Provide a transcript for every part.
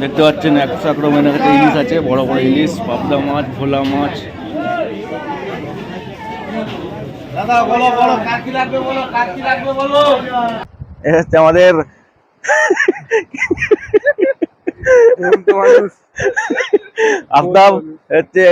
দেখতে পাচ্ছেন একশো আক্রমণের কাছে ইলিশ আছে বড় বড় ইলিশ পাবদা মাছ ভোলা মাছ। দাদা বলো বলো কার কি লাগবে বলো কার কি লাগবে বলো। এ হচ্ছে আমাদের আফতাব হচ্ছে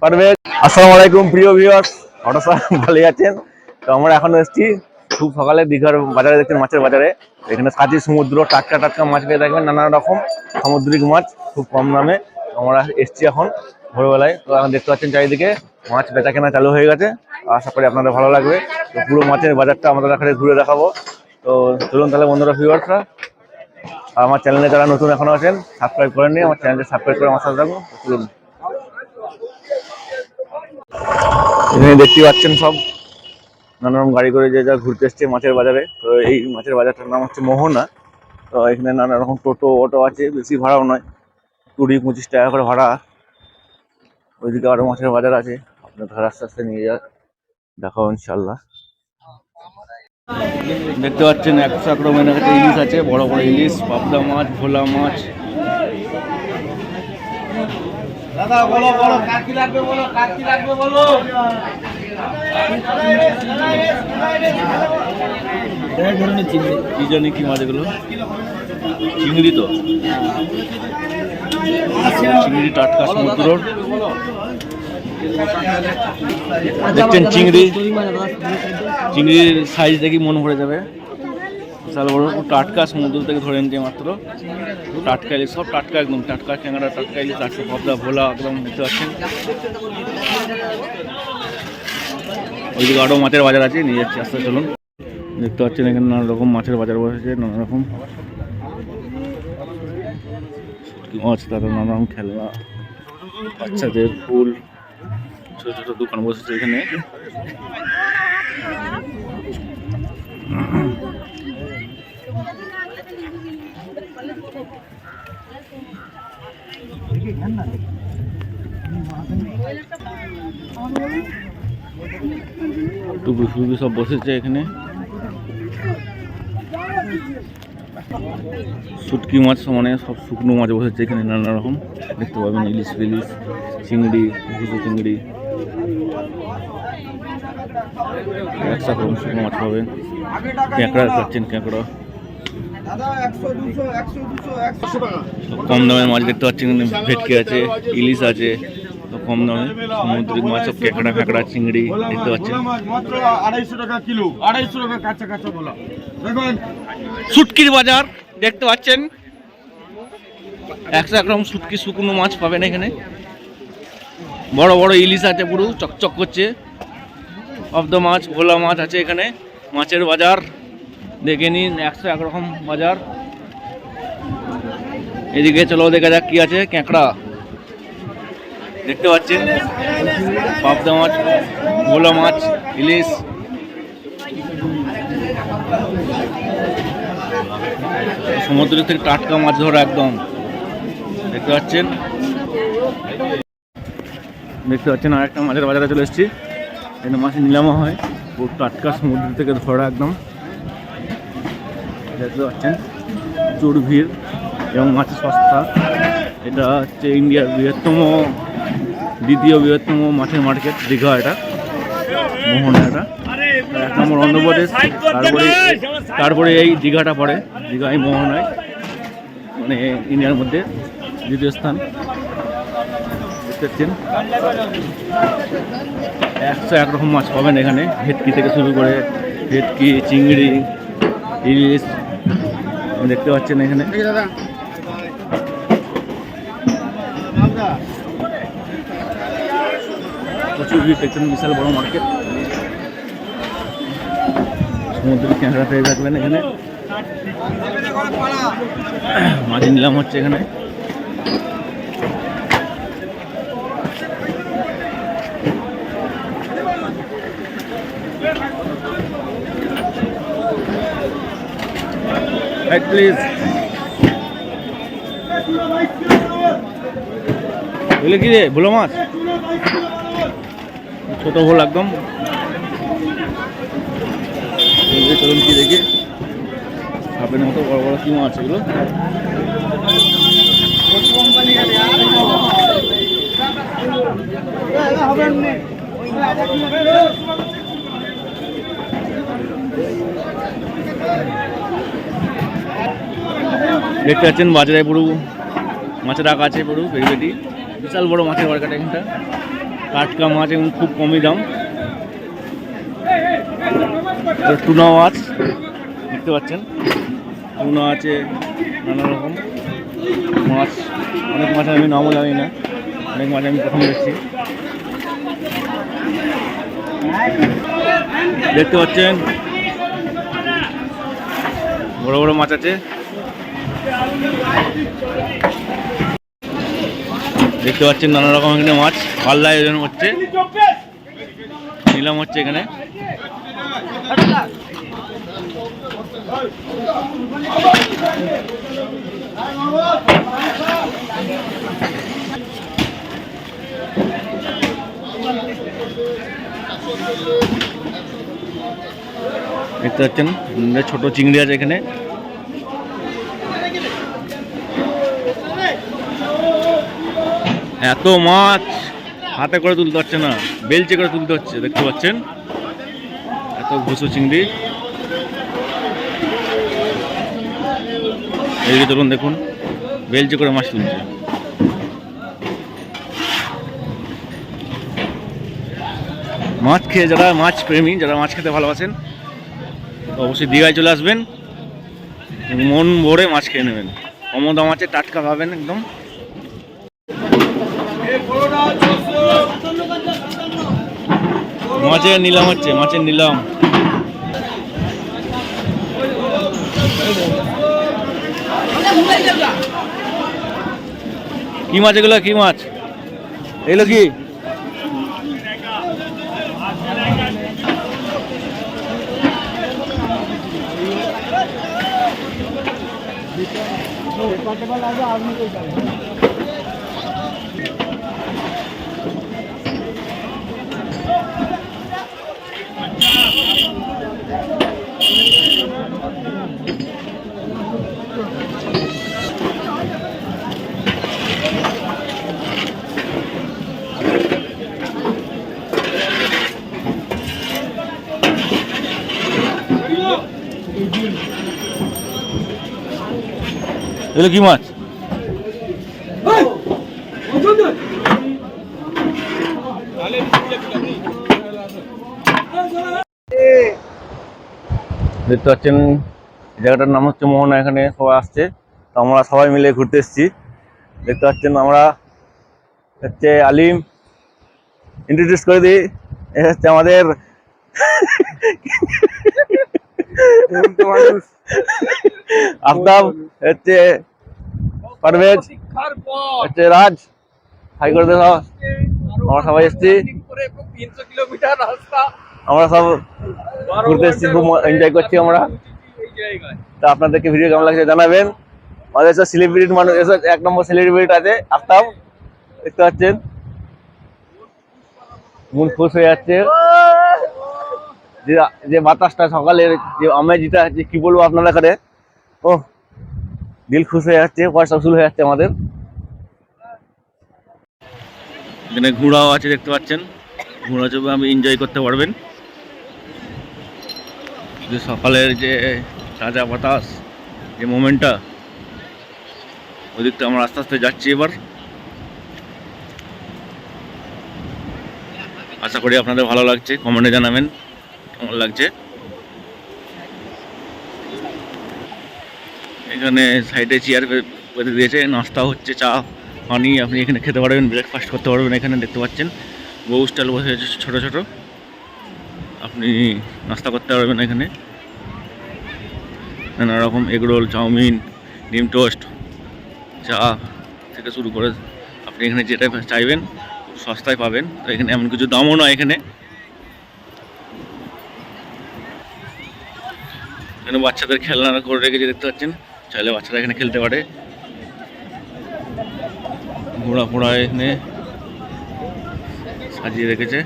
পারভেজ। আসসালামু আলাইকুম প্রিয় ভিউয়ার্স হঠাৎ ভালো আছেন? তো আমরা এখন এসেছি খুব সকালে দীঘার বাজারে দেখছেন মাছের বাজারে। এখানে কাঁচি সমুদ্র, টাটকা টাটকা মাছ পেয়ে থাকবেন, নানা রকম সামুদ্রিক মাছ, খুব কম দামে। আমরা এসেছি এখন ভোরবেলায়। তো এখন দেখতে পাচ্ছেন চারিদিকে মাছ বেচা কেনা চালু হয়ে গেছে। আশা করি আপনাদের ভালো লাগবে। তো পুরো মাছের বাজারটা আমাদের এখানে ঘুরে দেখাবো। তো চলুন তাহলে বন্ধুরা, ভিউয়ার্সরা, আমার চ্যানেলে যারা নতুন এখনও আছেন সাবস্ক্রাইব করে করেননি আমার চ্যানেলটা সাবস্ক্রাইব করে আমার সাথে থাকুন। তো চলুন। এখানে দেখতে পাচ্ছেন সব নানা রকম গাড়ি করে যে যা ঘুরতে এসছে মাছের বাজারে। তো এই মাছের বাজারটার নাম হচ্ছে মোহনা। তো এখানে নানা রকম টোটো অটো আছে বেশি ভাড়াও নয়। কুড়ি পঁচিশ টাকা করে ভাড়া। ওইদিকে আরও মাছের বাজার আছে। আপনাদের আস্তে আস্তে নিয়ে যা দেখাবো ইনশাল্লাহ দেখতে পাচ্ছেন একশো আক্রমণের কাছে ইলিশ আছে বড় বড় ইলিশ পাবদা মাছ ভোলা মাছ। দাদা বলো বলো কার কি লাগবে বলো কার কি লাগবে বলো? কি জানি কি মাছ এগুলো? চিংড়ি তো। চিংড়ি টাটকা সমুদ্র। দেখছেন চিংড়ি? চিংড়ির সাইজ দেখি মন ভরে যাবে। বিশাল টাটকা সমুদ্র থেকে ধরে এনেছে মাত্র। টাটকা ইলিশ সব টাটকা একদম। টাটকা, ট্যাংরা টাটকা, ইলিশ টাটকা পদ্মা, ভোলা, একদম বুঝতে পারছেন? ওইদিকে আরও মাছের বাজার আছে, নিয়ে যাচ্ছি আস্তে চলুন। দেখতে পাচ্ছেন এখানে নানা রকম মাছের বাজার বসেছে, নানা রকম মাছ, তারপর নানা রকম খেলনা, বাচ্চাদের ফুল, ছোট ছোট দোকান বসেছে এখানে। টুপি ফুপি সব বসেছে এখানে। শুটকি মাছ মানে সব শুকনো মাছ বসেছে এখানে নানা রকম। দেখতে পাবেন ইলিশ ফিলিশ চিংড়ি ভুজো চিংড়ি। একশো রকম শুকনো মাছ পাবেন। ক্যাঁকড়া পাচ্ছেন ক্যাঁকড়া। কম দামের মাছ দেখতে পাচ্ছেন ভেটকি আছে ইলিশ আছে। সব কম দামে সামুদ্রিক মাছ সব ক্যাঁকড়া ফ্যাঁকড়া চিংড়ি দেখতে পাচ্ছেন। মাছ মাত্র আড়াইশো টাকা কিলো। আড়াইশো টাকা কাঁচা কাঁচা বলা দেখুন শুটকির বাজার দেখতে পাচ্ছেন। একশো একরকম শুটকি শুকনো মাছ পাবেন এখানে। বড় বড় ইলিশ আছে পুরো চকচক করছে। অব্দ মাছ ভোলা মাছ আছে এখানে। মাছের বাজার দেখে নিন একশো একরকম বাজার। এদিকে চলো দেখা যাক কি আছে ক্যাঁকড়া দেখতে পাচ্ছেন? পাবদা মাছ, ভোলা মাছ, ইলিশ। সমুদ্র থেকে টাটকা মাছ ধরা একদম। দেখতে পাচ্ছেন? দেখতে পাচ্ছেন, আরেকটা মাছের বাজারে চলে এসেছি। এখানে মাছ নিলামও হয়। পুরো টাটকা সমুদ্র থেকে ধরা একদম। দেখতে পাচ্ছেন প্রচুর ভিড় এবং মাছ সস্তা। এটা হচ্ছে ইন্ডিয়ার বৃহত্তম দ্বিতীয় বৃহত্তম মাছের মার্কেট দীঘা এটা, মোহনা এটা। এক নম্বর অন্ধ্রপ্রদেশ, তারপরে তারপরে এই দীঘাটা পড়ে, দীঘা এই মোহনায় মানে ইন্ডিয়ার মধ্যে দ্বিতীয় স্থান। দেখতে একশো একরকম মাছ পাবেন এখানে, ভেটকি থেকে শুরু করে ভেটকি, চিংড়ি, ইলিশ, দেখতে পাচ্ছেন এখানে। প্রচুর বিশাল বড় মার্কেট সমুদ্রের ক্যামেরা পেয়ে থাকবেন এখানে। মাছ নিলাম হচ্ছে এখানে। প্লিজ এগুলো কি রে, ভুলো মাছ? ছোট ভুল একদম। চলুন কি দেখি। সাপের মতো বড় বড় কি মাছ এগুলো। দেখতে পাচ্ছেন বাজারে পুরো মাছের রাখা আছে পুরো পেটি বিশাল বড় মাছের মার্কেট এখানটা। টাটকা মাছ এবং খুব কমই দাম। টুনা মাছ, দেখতে পাচ্ছেন? টুনা আছে নানা রকম। মাছ, অনেক মাছ আমি নামও জানি না। অনেক মাছ আমি প্রথম দেখছি। দেখতে পাচ্ছেন? বড় বড় মাছ আছে। দেখতে পাচ্ছেন নানা রকম এখানে মাছ পাল্লায় ওজন হচ্ছে। নিলাম হচ্ছে এখানে। দেখতে পাচ্ছেন ছোট চিংড়ি আছে এখানে। এত মাছ হাতে করে তুলতে হচ্ছে না, বেলচে করে তুলতে হচ্ছে, দেখতে পাচ্ছেন? এত ঘুষো চিংড়ি। এইদিকে ধরুন দেখুন, বেলচে করে মাছ তুলছে। মাছ খেয়ে যারা মাছ প্রেমী, যারা মাছ খেতে ভালোবাসেন, অবশ্যই দীঘায় চলে আসবেন। মন ভরে মাছ খেয়ে নেবেন। কম দাম আছে টাটকা পাবেন একদম। মাছের নিলাম হচ্ছে মাছের নিলাম। কি মাছ এগুলো? কি মাছ? এগুলো কি? এগুলো কি মাছ? দেখতে পাচ্ছেন জায়গাটার নাম হচ্ছে মোহনা এখানে সবাই আসছে। তো আমরা সবাই মিলে ঘুরতে এসেছি। দেখতে পাচ্ছেন আমরা হচ্ছে আলিম ইন্ট্রোডিউস করে দিই। এ হচ্ছে আমাদের আফতাব হচ্ছে পারভেজ হচ্ছে রাজ হাই করে দে আমরা সবাই এসেছি। আমরা সব ঘুরতে এসেছি খুব এনজয় করছি আমরা। তা আপনাদেরকে ভিডিও কেমন লাগছে জানাবেন। আমাদের সব সেলিব্রিটি মানুষ এসব এক নম্বর সেলিব্রিটি আছে আফতাব। দেখতে পাচ্ছেন? মন খুশ হয়ে যাচ্ছে। যে যে বাতাসটা সকালের যে আমেজিটা যে কি বলব আপনাদের কাছে ও দিল খুশ হয়ে যাচ্ছে, পয়সা উসুল হয়ে যাচ্ছে আমাদের। এখানে ঘোড়াও আছে, দেখতে পাচ্ছেন। ঘোড়া চড়ে আমি এনজয় করতে পারবেন। যে সকালের যে তাজা বাতাস, যে মোমেন্টটা ওই দিকটা আমরা আস্তে আস্তে যাচ্ছি এবার। আশা করি আপনাদের ভালো লাগছে কমেন্টে জানাবেন, কেমন লাগছে? এখানে সাইডে চেয়ার পেতে দিয়েছে, নাস্তা হচ্ছে, চা পানি আপনি এখানে খেতে পারবেন ব্রেকফাস্ট করতে পারবেন এখানে, দেখতে পাচ্ছেন। বউ স্টাইল বসে আছে ছোটো ছোটো। আপনি নাস্তা করতে পারবেন এখানে। নানা রকম এগরোল চাউমিন, ডিম টোস্ট চা থেকে শুরু করে আপনি এখানে যেটা চাইবেন, সস্তায় পাবেন। তো এখানে এমন কিছু দামও নয় এখানে। এখানে বাচ্চাদের খেলনা করে রেখেছে, দেখতে পাচ্ছেন। চাইলে বাচ্চারা এখানে খেলতে পারে। ঘোড়া ফোড়া এখানে সাজিয়ে রেখেছে।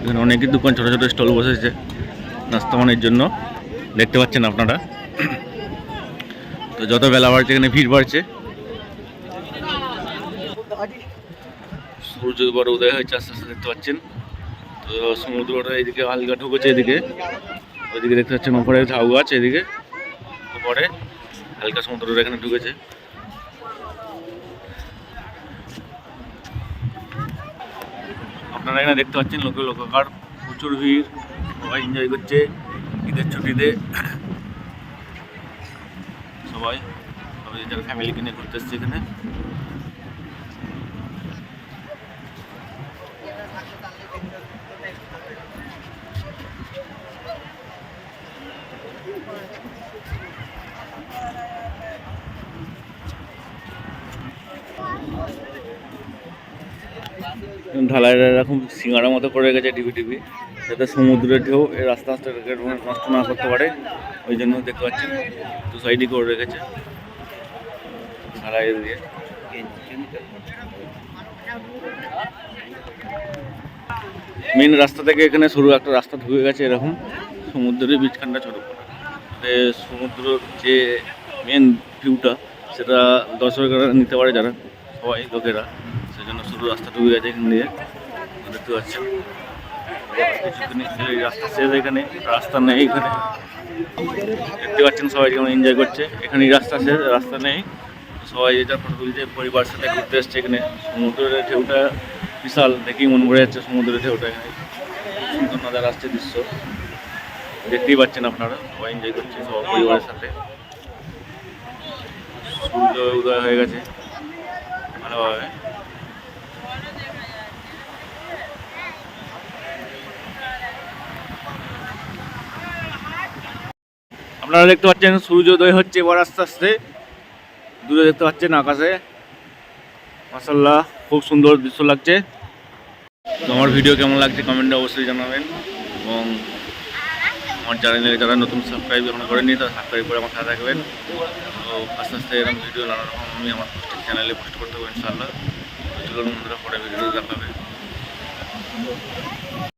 এখানে অনেকই দোকান, ছোটো ছোটো স্টল বসেছে নাস্তা পানির জন্য। দেখতে পাচ্ছেন আপনারা। তো যত বেলা বাড়ছে, এখানে ভিড় বাড়ছে। সূর্য বড় উদয় হয়েছে, আস্তে আস্তে দেখতে পাচ্ছেন। তো সমুদ্রটা এদিকে হালকা ঢুকেছে এদিকে। ওইদিকে দেখতে পাচ্ছেন ওপরে ঝাউ গাছ এদিকে। উপরে হালকা সমুদ্রটা এখানে ঢুকেছে। আপনারা এখানে দেখতে পাচ্ছেন লোকে লোকাকার, প্রচুর ভিড়, সবাই এনজয় করছে ঈদের ছুটিতে। সবাই সবাই যারা ফ্যামিলিকে নিয়ে ঘুরতে এসছে এখানে। ঢালাইয়ের এরকম সিঙ্গারা মতো করে রেখেছে টিভি টিভি, যাতে সমুদ্রের ঢেউ এই রাস্তা আস্তে নষ্ট না করতে পারে, ওই জন্য দেখতে পাচ্ছেন দু সাইডই করে রেখেছে। ঢালাই দিয়ে। মেন রাস্তা থেকে এখানে সরু একটা রাস্তা ঢুকে গেছে এরকম, সমুদ্রের বীজখানটা ছোটো। সমুদ্রের যে মেন ভিউটা সেটা দর্শকরা নিতে পারে, যারা সবাই লোকেরা। সেজন্য শুধু রাস্তা ঢুকে গেছে দিয়ে দেখতে পাচ্ছেন রাস্তা শেষ এখানে, রাস্তা নেই এখানে। দেখতে পাচ্ছেন সবাই যেমন এনজয় করছে। এখানে রাস্তা শেষ, রাস্তা নেই। সবাই এটা ফটো তুলছে, পরিবার সাথে ঘুরতে এসছে এখানে। সমুদ্রের ঢেউটা বিশাল, দেখেই মন ভরে যাচ্ছে সমুদ্রের ঢেউটা এখানে। সুন্দর নজার আসছে দৃশ্য। দেখতেই পাচ্ছেন আপনারা, সবাই এনজয় করছে, সবার পরিবারের সাথে। সূর্য উদয় হয়ে গেছে। ভালোভাবে। আপনারা দেখতে পাচ্ছেন, সূর্যোদয় হচ্ছে এবার আস্তে আস্তে। দূরে দেখতে পাচ্ছেন আকাশে। মাসাল্লাহ খুব সুন্দর দৃশ্য লাগছে। আমার ভিডিও কেমন লাগছে কমেন্টে অবশ্যই জানাবেন। এবং আমার চ্যানেলে যারা নতুন সাবস্ক্রাইব এখন করেনি তারা সাবস্ক্রাইব করে আমার সাথে থাকবেন। তো আস্তে আস্তে এরকম ভিডিও নানা রকম আমি আমার চ্যানেলে পোস্ট করতে পারব ইনশাআল্লাহ। চলুন বন্ধুরা পরে ভিডিও দেখাবে